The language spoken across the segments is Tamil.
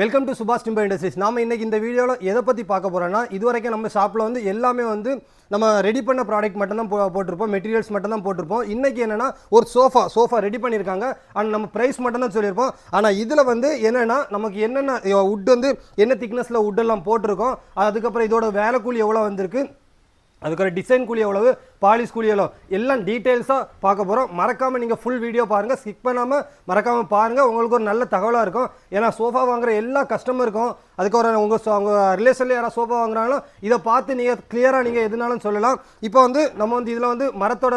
வெல்கம் டு சுபாஷ் டிம்பர் இண்டஸ்ட்ரீஸ் நாம இன்னைக்கு இந்த வீடியோவில் எதை பற்றி பார்க்க போகிறோன்னா இதுவரைக்கும் நம்ம ஷாப்பில் வந்து எல்லாமே வந்து நம்ம ரெடி பண்ண ப்ராடக்ட் மட்டும்தான் போ போட்டிருப்போம். மெட்டீரியல்ஸ் மட்டும்தான் போட்டிருப்போம். இன்றைக்கி என்னன்னா ஒரு சோஃபா சோஃபா ரெடி பண்ணியிருக்காங்க. அண்ட் நம்ம ப்ரைஸ் மட்டும்தான் சொல்லியிருப்போம். ஆனால் இதில் வந்து என்னென்னா நமக்கு என்னென்ன உட் வந்து என்ன திக்னஸில் வுட்டெல்லாம் போட்டிருக்கோம். அதுக்கப்புறம் இதோட வேலை கூலி எவ்வளோ வந்திருக்கு? அதுக்கப்புறம் டிசைன் கூலி எவ்வளவு பாலிஷ் கூலி எவ்வளோ எல்லாம் டீட்டெயில்ஸாக பார்க்க போகிறோம் மறக்காமல் நீங்கள் ஃபுல் வீடியோ பாருங்கள் ஸ்கிப் பண்ணாமல் மறக்காமல் பாருங்கள் உங்களுக்கு ஒரு நல்ல தகவலாக இருக்கும். ஏன்னா சோஃபா வாங்குற எல்லா கஸ்டமருக்கும் அதுக்கப்புறம் உங்கள் உங்கள் ரிலேஷனில் யாராவது சோஃபா வாங்குறாங்களோ இதை பார்த்து நீங்கள் கிளியராக நீங்கள் எதுனாலும் சொல்லலாம். இப்போ வந்து நம்ம வந்து இதில் வந்து மரத்தோட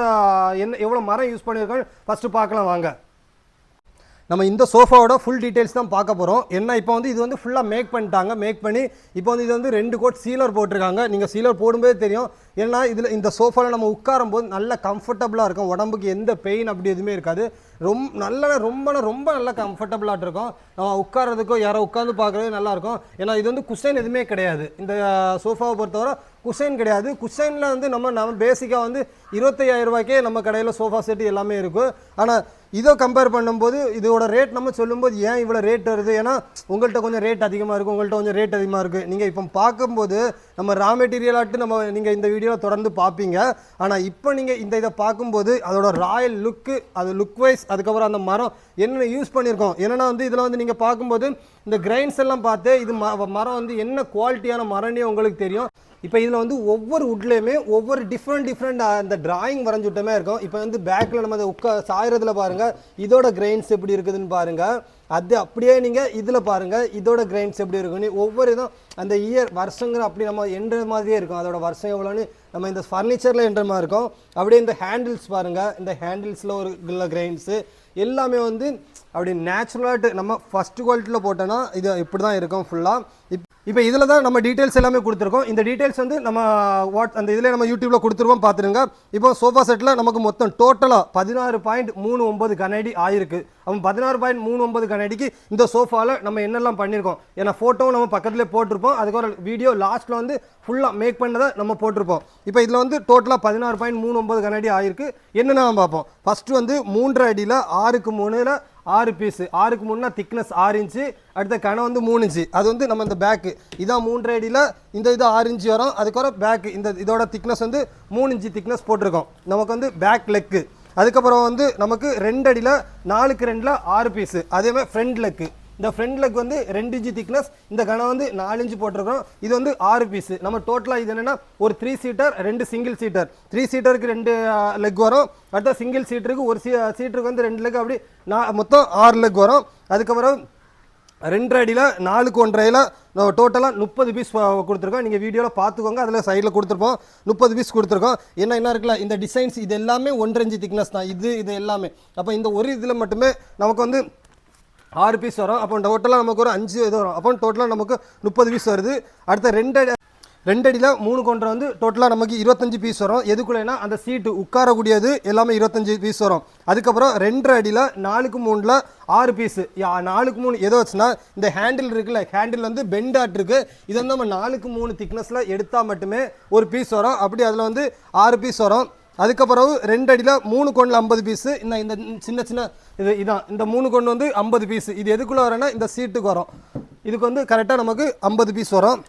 என்ன எவ்வளோ மரம் யூஸ் பண்ணியிருக்கோம் ஃபஸ்ட்டு பார்க்கலாம் வாங்க. நம்ம இந்த சோஃபாவோட ஃபுல் டீட்டெயில்ஸ் தான் பார்க்க போகிறோம் என்ன இப்போ வந்து இது வந்து ஃபுல்லாக மேக் பண்ணிட்டாங்க. மேக் பண்ணி இப்போ வந்து இது வந்து ரெண்டு கோட் சீலர் போட்டிருக்காங்க. நீங்கள் சீலர் போடும்போதே தெரியும். ஏன்னா இதில் இந்த சோஃபாவில் நம்ம உட்காரும் போது நல்ல கம்ஃபர்டபுளாக இருக்கும். உடம்புக்கு எந்த பெயின் அப்படி எதுவுமே இருக்காது. ரொம்ப நல்ல ரொம்ப ரொம்ப நல்ல கம்ஃபர்டபுளாக இருக்கும். நம்ம உட்காரதுக்கோ யாரோ உட்காந்து பார்க்குறது நல்லாயிருக்கும் ஏன்னா இது வந்து குசைன் எதுவுமே கிடையாது. இந்த சோஃபாவை பொறுத்தவரை குசைன் கிடையாது. குசைனில் வந்து நம்ம நம்ம பேசிக்காக வந்து இருபத்தையாயிரம் ரூபாய்க்கே நம்ம கடையில் சோஃபா செட்டு எல்லாமே இருக்கும். ஆனால் இதை கம்பேர் பண்ணும்போது இதோட ரேட் நம்ம சொல்லும்போது ஏன் இவ்வளோ ரேட் வருது? ஏன்னா உங்கள்கிட்ட கொஞ்சம் ரேட் அதிகமாக இருக்கும் உங்கள்கிட்ட கொஞ்சம் ரேட் அதிகமாக இருக்குது நீங்கள் இப்போ பார்க்கும்போது நம்ம ரா மெட்டீரியலாட்டு நம்ம நீங்கள் இந்த வீடியோவில் தொடர்ந்து பார்ப்பீங்க. ஆனால் இப்போ நீங்கள் இந்த இதை பார்க்கும்போது அதோட ராயல் லுக்கு அது லுக் வைஸ் அதுக்கப்புறம் அந்த மரம் என்னென்ன யூஸ் பண்ணியிருக்கோம்? என்னென்னா வந்து இதில் வந்து நீங்கள் பார்க்கும்போது இந்த கிரைன்ஸ் எல்லாம் பார்த்து இது ம- மரம் வந்து என்ன குவாலிட்டியான மரம்னே உங்களுக்கு தெரியும். இப்போ இதில் வந்து ஒவ்வொரு உட்லேயுமே ஒவ்வொரு டிஃப்ரெண்ட் டிஃப்ரெண்ட் அந்த டிராயிங் வரைஞ்சுட்டமே இருக்கும். இப்போ வந்து பேக்கில் நம்ம அதை உட்கா சாயறதுல பாருங்கள் இதோட கிரெயின்ஸ் எப்படி இருக்குதுன்னு பாருங்கள் அது அப்படியே நீங்கள் இதில் பாருங்கள் இதோட கிரெயின்ஸ் எப்படி இருக்குன்னு. ஒவ்வொரு இதும் அந்த இயர் வருஷங்கிற அப்படி நம்ம என்ற மாதிரியே இருக்கும். அதோட வருஷம் எவ்வளோன்னு நம்ம இந்த ஃபர்னிச்சரில் என்ற மாதிரி இருக்கும். அப்படியே இந்த ஹேண்டில்ஸ் பாருங்கள் இந்த ஹேண்டில்ஸில் ஒரு கிரெயின்ஸு எல்லாமே வந்து அப்படி நேச்சுரலாட்டு நம்ம ஃபஸ்ட்டு குவாலிட்டியில் போட்டோன்னா இது இப்படி தான் இருக்கும் ஃபுல்லாக இப் இப்போ இதில் தான் நம்ம டீட்டெயில்ஸ் எல்லாமே கொடுத்துருக்கோம். இந்த டீட்டெயில்ஸ் வந்து நம்ம வாட் அந்த இதில் நம்ம யூடியூப்பில் கொடுத்துருவோம் பார்த்துருங்க. இப்போ சோஃபா செட்டில் நமக்கு மொத்தம் டோட்டலாக பதினாறு பாயிண்ட் மூணு ஒம்பது கனடி ஆயிருக்கு. அவன் பதினாறு பாயிண்ட் மூணு ஒம்பது கனடிக்கு இந்த சோஃபாவில் நம்ம என்னெல்லாம் பண்ணியிருக்கோம்? ஏன்னா ஃபோட்டோவும் நம்ம பக்கத்துலேயே போட்டிருப்போம். அதுக்கு ஒரு வீடியோ லாஸ்ட்டில் வந்து ஃபுல்லாக மேக் பண்ணதை நம்ம போட்டிருப்போம். இப்போ இதில் வந்து டோட்டலாக பதினாறு பாயிண்ட் மூணு ஒம்பது கனடி ஆயிருக்கு. என்னென்ன நம்ம பார்ப்போம். ஃபஸ்ட்டு வந்து மூன்றரை அடியில் ஆறுக்கு மூணுல ஆறு பீஸு ஆறுக்கு மூணுனா திக்னஸ் ஆறு இன்ச்சு அடுத்த கணம் வந்து மூணு இன்ச்சு. அது வந்து நம்ம இந்த பேக்கு இதான் மூன்றரை அடியில் இந்த இது ஆறு இன்ச்சு வரும். அதுக்கப்புறம் பேக்கு இந்த இதோட திக்னஸ் வந்து மூணு இன்ச்சு திக்னஸ் போட்டிருக்கோம். நமக்கு வந்து பேக் லெக்கு அதுக்கப்புறம் வந்து நமக்கு ரெண்டு அடியில் நாலுக்கு ரெண்டில் ஆறு பீஸு அதேமாதிரி ஃப்ரண்ட் லெக்கு இந்த ஃப்ரண்ட் லெக் வந்து ரெண்டு இன்ச்சு திக்னஸ் இந்த கணம் வந்து நாலு இன்ச்சு போட்டிருக்கோம். இது வந்து ஆறு பீஸ் நம்ம டோட்டலாக இது என்னென்னா ஒரு த்ரீ சீட்டர் ரெண்டு சிங்கிள் சீட்டர் த்ரீ சீட்டருக்கு ரெண்டு லெக் வரும். அடுத்த சிங்கிள் சீட்டருக்கு ஒரு சீ சீட்டருக்கு வந்து ரெண்டு லெக் அப்படி நான் மொத்தம் ஆறு லெக் வரும். அதுக்கப்புறம் ரெண்டு அடியில் நாலுக்கு ஒன்றரையில் டோட்டலாக முப்பது பீஸ் கொடுத்துருக்கோம். நீங்கள் வீடியோவில் பார்த்துக்கோங்க. அதில் சைடில் கொடுத்துருப்போம். முப்பது பீஸ் கொடுத்துருக்கோம். என்ன என்ன இருக்குல்ல இந்த டிசைன்ஸ் இது எல்லாமே ஒன்றரை இன்ச்சு திக்னஸ் தான். இது இது எல்லாமே. அப்போ இந்த ஒரு இதில் மட்டுமே நமக்கு வந்து ஆறு பீஸ் வரும். அப்போ டோட்டலாக நமக்கு ஒரு அஞ்சு இது வரும். அப்போ டோட்டலாக நமக்கு முப்பது பீஸ் வருது. அடுத்த ரெண்டு அடி ரெண்டு அடியில் மூணு கொண்டரை வந்து டோட்டலாக நமக்கு இருபத்தஞ்சு பீஸ் வரும். எதுக்குள்ளேனா அந்த சீட்டு உட்காரக்கூடியது எல்லாமே இருபத்தஞ்சு பீஸ் வரும். அதுக்கப்புறம் ரெண்டரை அடியில் நாலுக்கு மூணில் ஆறு பீஸு நாலுக்கு மூணு எதோ வச்சுன்னா இந்த ஹேண்டில் இருக்குல்ல ஹேண்டில் வந்து பெண்ட் ஆட் இதை இது வந்து நம்ம நாலுக்கு மூணு திக்னஸில் எடுத்தால் மட்டுமே ஒரு பீஸ் வரும். அப்படி அதில் வந்து ஆறு பீஸ் வரும். அதுக்கப்புறம் ரெண்டு அடியில் மூணு கொண்டில் ஐம்பது பீஸு இந்த இந்த சின்ன சின்ன இது இதான். இந்த மூணு கொண்டு வந்து ஐம்பது பீஸு இது எதுக்குள்ளே வரேன்னா இந்த சீட்டுக்கு வரும். இதுக்கு வந்து கரெக்டாக நமக்கு ஐம்பது பீஸ் வரும்.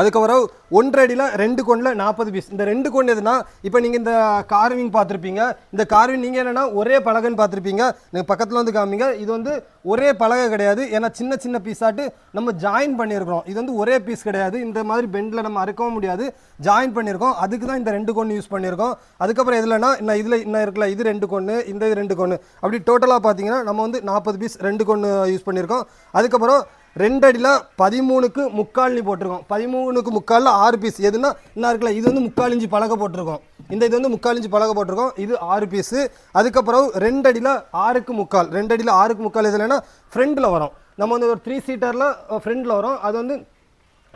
அதுக்கப்புறம் ஒன்றரை அடியில் ரெண்டு கொண்டில் நாற்பது பீஸ் இந்த ரெண்டு கொண்டு எதுனா இப்போ நீங்கள் இந்த கார்விங் பார்த்துருப்பீங்க. இந்த கார்விங் நீங்கள் என்னென்னா ஒரே பலகைன்னு பார்த்துருப்பீங்க. நீங்கள் பக்கத்தில் வந்து காமிங்க. இது வந்து ஒரே பலகை கிடையாது. ஏன்னா சின்ன சின்ன பீஸாட்டு நம்ம ஜாயின் பண்ணியிருக்கிறோம். இது வந்து ஒரே பீஸ் கிடையாது. இந்த மாதிரி பெண்டில் நம்ம அறுக்கவும் முடியாது. ஜாயின் பண்ணியிருக்கோம். அதுக்கு தான் இந்த ரெண்டு கொண்டு யூஸ் பண்ணியிருக்கோம். அதுக்கப்புறம் இதில்னா இன்னும் இதில் இன்னும் இருக்கல இது ரெண்டு கொண்டு இந்த இது ரெண்டு கொண்டு. அப்படி டோட்டலாக பார்த்தீங்கன்னா நம்ம வந்து நாற்பது பீஸ் ரெண்டு கொண்டு யூஸ் பண்ணியிருக்கோம். அதுக்கப்புறம் ரெண்டடியில் பதிமூணுக்கு முக்கால்னி போட்டிருக்கோம். பதிமூணுக்கு முக்காலில் ஆறு பீஸ் எதுனா என்ன இருக்குல்ல இது வந்து முக்கால் இஞ்சி பலகை போட்டிருக்கோம். இந்த இது வந்து முக்கால் இஞ்சி பலகை போட்டிருக்கோம். இது ஆறு பீஸு அதுக்கப்புறம் ரெண்டடியில் ஆறுக்கு முக்கால். ரெண்டடியில் ஆறுக்கு முக்கால் எதுலன்னா ஃப்ரெண்டில் வரும். நம்ம வந்து ஒரு த்ரீ சீட்டரில் ஃப்ரெண்டில் வரும். அது வந்து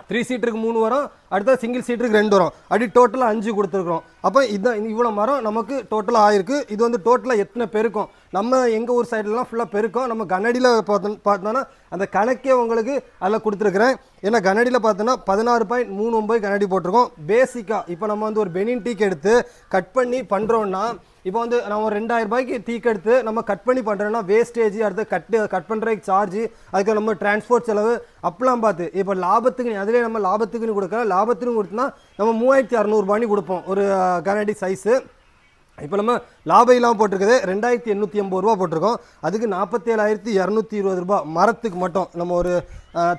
த்ரீ சீட்டருக்கு மூணு வரும் அடுத்த சிங்கிள் சீட்டருக்கு ரெண்டு வரும். அப்படி டோட்டலாக அஞ்சு கொடுத்துருக்குறோம். அப்போ இதுதான் இவ்வளோ மரம் நமக்கு டோட்டலாக ஆயிருக்கு. இது வந்து டோட்டலாக எத்தனை பெருக்கும்? நம்ம எங்கள் ஊர் சைட்லலாம் ஃபுல்லாக பெருக்கும். நம்ம கனடியில் பார்த்தோம் பார்த்தோன்னா அந்த கணக்கே உங்களுக்கு அதில் கொடுத்துருக்குறேன். ஏன்னா கனடியில் பார்த்தோன்னா பதினாறு பாயிண்ட் மூணு ஒம்பது கண்ணாடி போட்டிருக்கோம். பேசிக்காக இப்போ நம்ம வந்து ஒரு பெனின் டீக் எடுத்து கட் பண்ணி பண்ணுறோன்னா இப்போ வந்து நம்ம ஒரு ரெண்டாயிரம் ரூபாய்க்கு டீக் எடுத்து நம்ம கட் பண்ணி பண்ணுறோன்னா வேஸ்டேஜ் அடுத்து கட்டு கட் பண்ணுறதுக்கு சார்ஜ் அதுக்கு நம்ம டிரான்ஸ்போர்ட் செலவு அப்பெல்லாம் பார்த்து இப்போ லாபத்துக்கு அதிலே நம்ம லாபத்துக்குன்னு கொடுக்கலாம் லாபத்துக்குன்னு கொடுத்தோம்னா நம்ம மூவாயிரத்தி அறநூறுபான்னு கொடுப்போம். ஒரு கனடி சைஸு இப்போ நம்ம லாபம் இல்லாமல் போட்டிருக்குது. ரெண்டாயிரத்தி எண்ணூற்றி எண்பது ரூபா போட்டிருக்கோம். அதுக்கு நாற்பத்தேழாயிரத்தி இரநூத்தி இருபது ரூபா மரத்துக்கு மட்டும். நம்ம ஒரு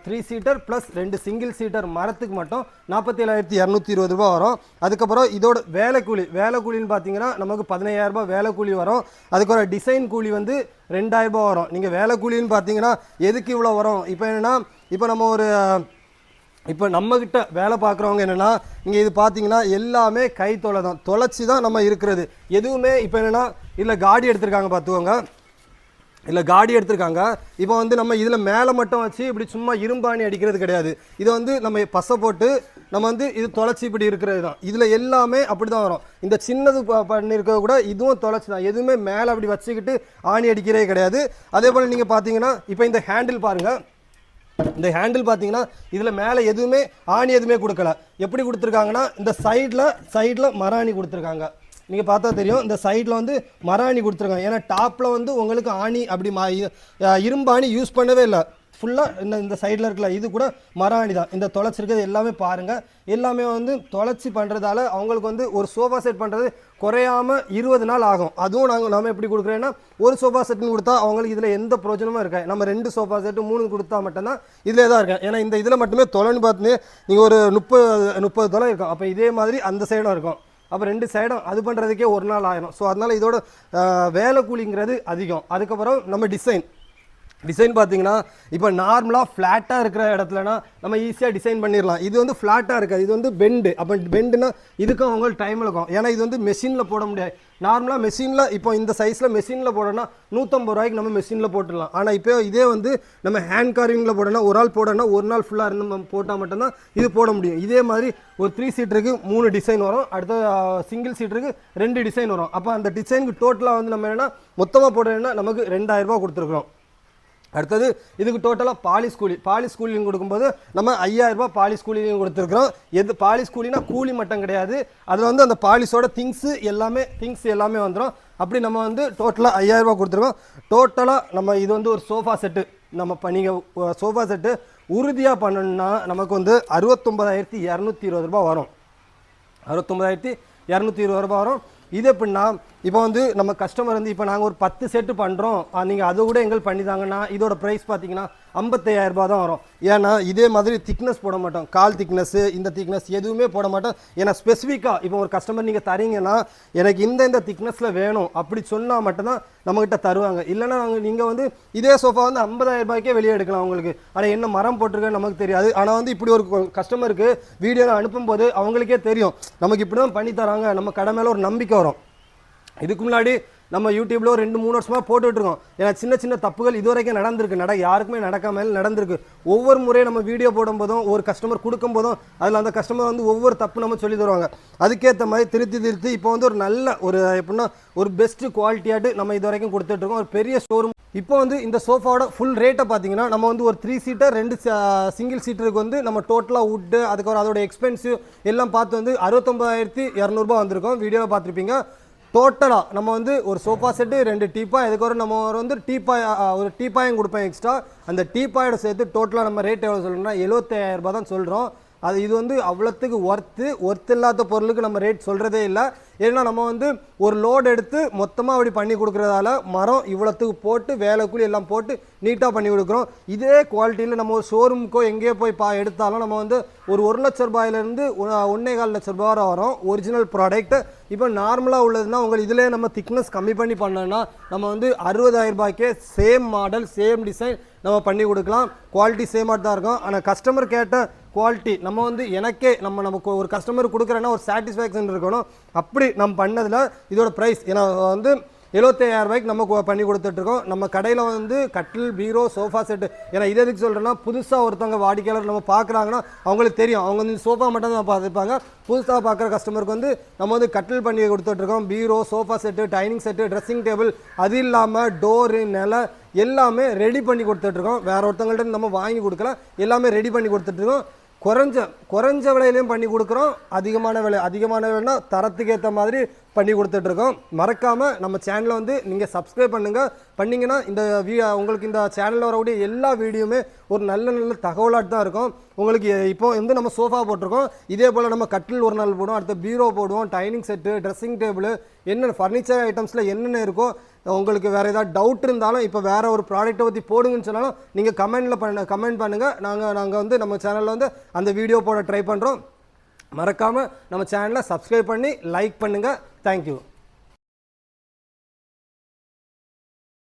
த்ரீ சீட்டர் ப்ளஸ் ரெண்டு சிங்கிள் சீட்டர் மரத்துக்கு மட்டும் நாற்பத்தேழாயிரத்தி இரநூத்தி இருபது ரூபா வரும். அதுக்கப்புறம் இதோட வேலை கூலி வேலை கூலின்னு பார்த்தீங்கன்னா நமக்கு பதினையாயிரரூபா வேலை கூலி வரும். அதுக்கப்புறம் டிசைன் கூலி வந்து ரெண்டாயிரரூபா வரும். நீங்கள் வேலை கூலின்னு பார்த்தீங்கன்னா எதுக்கு இவ்வளோ வரும்? இப்போ என்னென்னா இப்போ நம்ம ஒரு இப்போ நம்மக்கிட்ட வேலை பார்க்குறவங்க என்னென்னா இங்கே இது பார்த்தீங்கன்னா எல்லாமே கை தொலை தான். தொலைச்சி தான் நம்ம இருக்கிறது. எதுவுமே இப்போ என்னென்னா இல்லை காடி எடுத்திருக்காங்க பார்த்துக்கோங்க. இல்லை காடி எடுத்திருக்காங்க. இப்போ வந்து நம்ம இதில் மேலே மட்டும் வச்சு இப்படி சும்மா இரும்பாணி அடிக்கிறது கிடையாது. இதை வந்து நம்ம பசை போட்டு நம்ம வந்து இது தொலைச்சி இப்படி இருக்கிறது தான். இதில் எல்லாமே அப்படி தான் வரும். இந்த சின்னது ப- பண்ணியிருக்கிறது கூட இதுவும் தொலைச்சி தான். எதுவுமே மேலே அப்படி வச்சுக்கிட்டு ஆணி அடிக்கிறதே கிடையாது. அதே போல் நீங்கள் பார்த்தீங்கன்னா இப்போ இந்த ஹேண்டில் பாருங்கள். இந்த ஹேண்டில் பார்த்தீங்கன்னா இதில் மேலே எதுவுமே ஆணி எதுவுமே கொடுக்கல. எப்படி கொடுத்துருக்காங்கன்னா இந்த சைடில் சைடில் மராணி கொடுத்துருக்காங்க. நீங்கள் பார்த்தா தெரியும் இந்த சைடில் வந்து மராணி கொடுத்துருக்காங்க. ஏன்னா டாப்பில் வந்து உங்களுக்கு ஆணி அப்படி மா இரும்பு ஆணி இரும்பாணி யூஸ் பண்ணவே இல்லை. ஃபுல்லாக இந்த இந்த சைடில் இருக்கல இது கூட மராணி தான். இந்த தொலைச்சிருக்கிறது எல்லாமே பாருங்கள் எல்லாமே வந்து தொலைச்சி பண்ணுறதால அவங்களுக்கு வந்து ஒரு சோஃபா செட் பண்ணுறது குறையாம இருபது நாள் ஆகும். அதுவும் நாங்கள் நம்ம எப்படி கொடுக்குறேன்னா ஒரு சோஃபா செட்னு கொடுத்தா அவங்களுக்கு இதில் எந்த பிரயோஜனமும் இருக்காது. நம்ம ரெண்டு சோஃபா செட்டு மூணு கொடுத்தா மட்டும்தான் இதில் தான் இருக்கேன் ஏன்னா இந்த இதில் மட்டுமே தொலைன்னு பார்த்து நீங்கள் ஒரு முப்பது முப்பது தொலை இருக்கும். அப்போ இதே மாதிரி அந்த சைடும் இருக்கும். அப்போ ரெண்டு சைடும் அது பண்ணுறதுக்கே ஒரு நாள் ஆயிரும். ஸோ அதனால் இதோட வேலை கூலிங்கிறது அதிகம். அதுக்கப்புறம் நம்ம டிசைன் டிசைன் பார்த்தீங்கன்னா இப்போ நார்மலாக ஃப்ளாட்டாக இருக்கிற இடத்துலனா நம்ம ஈஸியாக டிசைன் பண்ணிடலாம். இது வந்து ஃப்ளாட்டாக இருக்காது. இது வந்து பெண்டு அப்போ பெண்டுனா இதுக்கும் அவங்களுக்கு டைம் இருக்கும் ஏன்னா இது வந்து மெஷினில் போட முடியாது. நார்மலாக மெஷினில் இப்போ இந்த சைஸில் மெஷினில் போடணும்னா நூற்றம்பது ரூபாய்க்கு நம்ம மெஷினில் போட்டுடலாம். ஆனால் இப்போ இதே வந்து நம்ம ஹேண்ட் கார்விங்கில் போடணும் ஒரு ஆள் போடணும்னா ஒரு நாள் ஃபுல்லாக இருந்து நம்ம போட்டால் மட்டும்தான் இது போட முடியும். இதே மாதிரி ஒரு த்ரீ சீட்டருக்கு மூணு டிசைன் வரும். அடுத்த சிங்கிள் சீட்டருக்கு ரெண்டு டிசைன் வரும். அப்போ அந்த டிசைனுக்கு டோட்டலாக வந்து நம்ம என்னென்னா மொத்தமாக போடுறோம்னா நமக்கு ரெண்டாயிரம் ரூபாய் கொடுத்துருக்குறோம். அடுத்தது இதுக்கு டோட்டலாக பாலிஸ் கூலி பாலிஸ் கூலியும் கொடுக்கும்போது நம்ம ஐயாயிரம் ரூபாய் பாலிஸ் கூலியும் கொடுத்துருக்குறோம். எது பாலிஸ் கூலினா கூலி மட்டும் கிடையாது. அதில் வந்து அந்த பாலிஸோட திங்ஸு எல்லாமே திங்ஸ் எல்லாமே வந்துடும் அப்படி நம்ம வந்து டோட்டலாக ஐயாயிரரூபா கொடுத்துருக்கோம். டோட்டலாக நம்ம இது வந்து ஒரு சோஃபா செட்டு நம்ம இப்போ நீங்கள் சோஃபா செட்டு உறுதியாக பண்ணணும்னா நமக்கு வந்து அறுபத்தொம்பதாயிரத்தி இரநூத்தி இருபது ரூபா வரும். அறுபத்தொம்பதாயிரத்தி இரநூத்தி இருபது ரூபா வரும். இது எப்படின்னா இப்போ வந்து நம்ம கஸ்டமர் வந்து இப்போ நாங்கள் ஒரு பத்து செட்டு பண்ணுறோம் நீங்கள் அதை கூட எங்களுக்கு பண்ணி தாங்கன்னா இதோட ப்ரைஸ் பார்த்தீங்கன்னா ஐம்பத்தையாயிரம் ரூபா தான் வரும். ஏன்னா இதே மாதிரி திக்னஸ் போட மாட்டோம். கால் திக்னஸ்ஸு இந்த திக்னஸ் எதுவுமே போட மாட்டோம். ஏன்னா ஸ்பெசிஃபிக்காக இப்போ ஒரு கஸ்டமர் நீங்கள் தரீங்கன்னா எனக்கு இந்த இந்த திக்னஸில் வேணும். அப்படி சொன்னால் மட்டும்தான் நம்மக்கிட்ட தருவாங்க. இல்லைன்னா நாங்கள் நீங்கள் வந்து இதே சோஃபா வந்து ஐம்பதாயிரம் ரூபாய்க்கே வெளியே எடுக்கலாம் உங்களுக்கு. ஆனால் என்ன மரம் போட்டிருக்கேன்னு நமக்கு தெரியாது. ஆனால் வந்து இப்படி ஒரு கஸ்டமருக்கு வீடியோவில் அனுப்பும்போது அவங்களுக்கே தெரியும். நமக்கு இப்படி தான் பண்ணி தராங்க. நம்ம கடை மேலே ஒரு நம்பிக்கை வரும். இதுக்கு முன்னாடி நம்ம யூடியூப்ல ஒரு ரெண்டு மூணு வருஷமா போட்டுட்ருக்கோம் ஏன்னா சின்ன சின்ன தப்புகள் இதுவரைக்கும் நடந்திருக்கு. நட யாருக்குமே நடக்காம நடந்திருக்கு. ஒவ்வொரு முறையும் நம்ம வீடியோ போடும் போதும் ஒரு கஸ்டமர் கொடுக்கும் போதும் அதில் அந்த கஸ்டமர் வந்து ஒவ்வொரு தப்பு நம்ம சொல்லி தருவாங்க. அதுக்கேற்ற மாதிரி திருத்தி திருத்தி இப்போ வந்து ஒரு நல்ல ஒரு எப்படின்னா ஒரு பெஸ்ட் குவாலிட்டியாட்டு நம்ம இது வரைக்கும் கொடுத்துட்ருக்கோம் ஒரு பெரிய ஷோரூம் இப்போ வந்து இந்த சோஃபாவோட ஃபுல் ரேட்டை பார்த்தீங்கன்னா நம்ம வந்து ஒரு த்ரீ சீட்டர் ரெண்டு சிங்கிள் சீட்டருக்கு வந்து நம்ம டோட்டலாக உட்டு அதுக்கப்புறம் அதோட எக்ஸ்பென்சிவ் எல்லாம் பார்த்து வந்து அறுபத்தொம்பதாயிரத்தி இரநூறுபா வந்திருக்கோம். வீடியோவில் பார்த்துருப்பீங்க. டோட்டலாக நம்ம வந்து ஒரு சோஃபா செட்டு ரெண்டு டீப்பாய் அதுக்கப்புறம் நம்ம வந்து டீப்பாய் ஒரு டீப்பாயும் கொடுப்பேன் எக்ஸ்ட்ரா அந்த டீப்பாயோட சேர்த்து டோட்டலாக நம்ம ரேட் எவ்வளோ சொல்லணும்னா எழுபத்தாயிரம் ரூபா தான் சொல்கிறோம் அது இது வந்து அவ்வளோத்துக்கு ஒர்த்து ஒர்த் இல்லாத பொருளுக்கு நம்ம ரேட் சொல்கிறதே இல்லை. ஏன்னா நம்ம வந்து ஒரு லோடு எடுத்து மொத்தமாக அப்படி பண்ணி கொடுக்குறதால மரம் இவ்வளோத்துக்கு போட்டு வேலை கூலி எல்லாம் போட்டு நீட்டாக பண்ணி கொடுக்குறோம். இதே குவாலிட்டியில் நம்ம ஒரு ஷோரூமுக்கோ எங்கேயோ போய் பா எடுத்தாலும் நம்ம வந்து ஒரு ஒரு லட்ச ரூபாயிலேருந்து ஒன்றே கால் லட்ச ரூபா வரை வரும். ஒரிஜினல் ப்ராடக்ட் இப்போ நார்மலாக உள்ளதுன்னா உங்களுக்கு இதிலே நம்ம திக்னஸ் கம்மி பண்ணி பண்ணோன்னா நம்ம வந்து அறுபதாயிரம் ரூபாய்க்கே சேம் மாடல் சேம் டிசைன் நம்ம பண்ணி கொடுக்கலாம். குவாலிட்டி சேமாக தான் இருக்கும். ஆனால் கஸ்டமர் கேட்ட குவாலிட்டி நம்ம வந்து எனக்கே நம்ம நமக்கு ஒரு கஸ்டமர் கொடுக்குறேன்னா ஒரு சாட்டிஸ்ஃபேக்ஷன் இருக்கணும். அப்படி நம்ம பண்ணதில் இதோட ப்ரைஸ் ஏன்னா வந்து எழுபத்தையாயிரம் ரூபாய்க்கு நம்ம பண்ணி கொடுத்துட்ருக்கோம். நம்ம கடையில் வந்து கட்டில் பீரோ சோஃபா செட்டு ஏன்னா இது எதுக்கு சொல்கிறேன்னா புதுசாக ஒருத்தவங்க வாடிக்கையாளர் நம்ம பார்க்குறாங்கன்னா அவங்களுக்கு தெரியும். அவங்க வந்து சோஃபா மட்டும் தான் பார்த்துருப்பாங்க புதுசாக பார்க்குற கஸ்டமருக்கு வந்து நம்ம வந்து கட்டில் பண்ணி கொடுத்துட்ருக்கோம். Bureau sofa set dining set dressing table அது இல்லாமல் டோரு நிலை எல்லாமே ரெடி பண்ணி கொடுத்துட்ருக்கோம். வேறு ஒருத்தவங்கள்ட்ட இருந்து நம்ம வாங்கி கொடுக்கல. எல்லாமே ரெடி பண்ணி கொடுத்துட்ருக்கோம். குறைஞ்ச குறைஞ்ச விலையிலையும் பண்ணி கொடுக்குறோம். அதிகமான விலை அதிகமான விலைன்னா தரத்துக்கு ஏற்ற மாதிரி பண்ணி கொடுத்துட்ருக்கோம். மறக்காமல் நம்ம சேனலை வந்து நீங்கள் சப்ஸ்கிரைப் பண்ணுங்கள் பண்ணிங்கன்னா இந்த வீ உங்களுக்கு இந்த சேனலில் வரக்கூடிய எல்லா வீடியோவுமே ஒரு நல்ல நல்ல தகவலாக தான் இருக்கும். உங்களுக்கு இப்போ வந்து நம்ம சோஃபா போட்டிருக்கோம். இதே போல் நம்ம கட்டில் ஒரு நாள் போடுவோம். அடுத்த பீரோ போடுவோம். டைனிங் செட்டு ட்ரெஸ்ஸிங் டேபிள் என்னென்ன ஃபர்னிச்சர் ஐட்டம்ஸில் என்னென்ன இருக்கோ உங்களுக்கு வேறு ஏதாவது டவுட் இருந்தாலும் இப்போ வேறு ஒரு ப்ராடக்ட்டை பற்றி போடுங்கன்னு சொன்னாலும் நீங்கள் கமெண்டில் பண்ண கமெண்ட் பண்ணுங்கள் நாங்கள் நாங்கள் வந்து நம்ம சேனலில் வந்து அந்த வீடியோ போட ட்ரை பண்ணுறோம் மறக்காமல் நம்ம சேனலை சப்ஸ்கிரைப் பண்ணி லைக் பண்ணுங்கள் thank you.